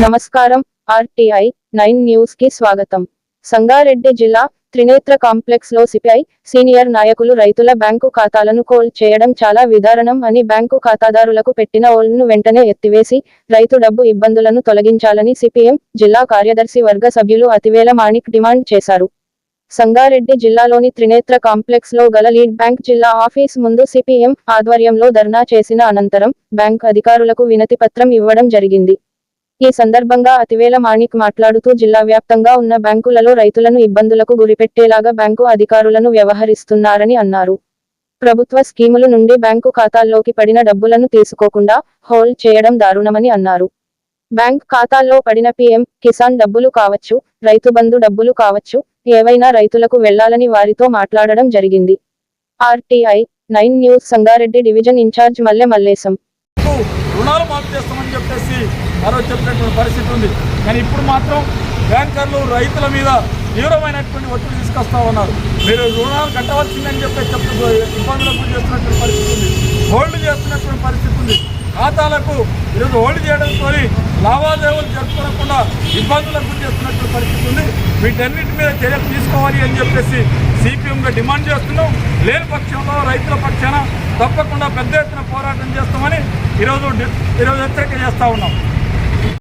నమస్కారం RTI nine న్యూస్కి స్వాగతం. సంగారెడ్డి జిల్లా త్రినేత్ర కాంప్లెక్స్లో సిపిఐ సీనియర్ నాయకులు రైతుల బ్యాంకు ఖాతాలను కోల్ చేయడం చాలా విదారణం అని బ్యాంకు ఖాతాదారులకు పెట్టిన ఓల్ను వెంటనే ఎత్తివేసి రైతు డబ్బు ఇబ్బందులను తొలగించాలని సిపిఎం జిల్లా కార్యదర్శి వర్గ సభ్యులు అతివేల మాణిక్ డిమాండ్ చేశారు. సంగారెడ్డి జిల్లాలోని త్రినేత్ర కాంప్లెక్స్లో గల లీడ్ బ్యాంక్ జిల్లా ఆఫీస్ ముందు సిపిఎం ఆధ్వర్యంలో ధర్నా చేసిన అనంతరం బ్యాంక్ అధికారులకు వినతి పత్రం ఇవ్వడం జరిగింది. ఈ సందర్భంగా అతివేల మాణిక్ మాట్లాడుతూ జిల్లా వ్యాప్తంగా ఉన్న బ్యాంకులలో రైతులను ఇబ్బందులకు గురిపెట్టేలాగా బ్యాంకు అధికారులను వ్యవహరిస్తున్నారని అన్నారు. ప్రభుత్వ స్కీముల నుండి బ్యాంకు ఖాతాల్లోకి పడిన డబ్బులను తీసుకోకుండా హోల్డ్ చేయడం దారుణమని అన్నారు. బ్యాంక్ ఖాతాల్లో పడిన పీఎం కిసాన్ డబ్బులు కావచ్చు రైతు బంధు డబ్బులు కావచ్చు ఏవైనా రైతులకు వెళ్ళాలని వారితో మాట్లాడడం జరిగింది. RTI nine news Sangareddy division incharge Malle Mallesham. రుణాలు మాఫీ చేస్తామని చెప్పేసి ఆ చెప్పినటువంటి పరిస్థితి ఉంది. కానీ ఇప్పుడు మాత్రం బ్యాంకర్లు రైతుల మీద తీవ్రమైనటువంటి ఒత్తిడి తీసుకొస్తా ఉన్నారు. మీరు రుణాలు కట్టవలసిందని చెప్పి చెప్తూ ఇబ్బందులకు గురి చేస్తున్నటువంటి పరిస్థితి ఉంది. హోల్డ్ చేస్తున్నటువంటి పరిస్థితి ఉంది. ఖాతాలకు ఈరోజు హోల్డ్ చేయడంతో లావాదేవీలు జరుపుకోకుండా ఇబ్బందులకు గురి చేస్తున్నటువంటి పరిస్థితి ఉంది. వీటన్నిటి మీద చర్యలు తీసుకోవాలి అని చెప్పేసి సిపిఎంగా డిమాండ్ చేస్తున్నాం. లేని పక్షంలో రైతుల పక్షాన తప్పకుండా పెద్ద ఎత్తున పోరాటం చేస్తామని ఈరోజు ఈరోజు హెచ్చరిక చేస్తా ఉన్నాం.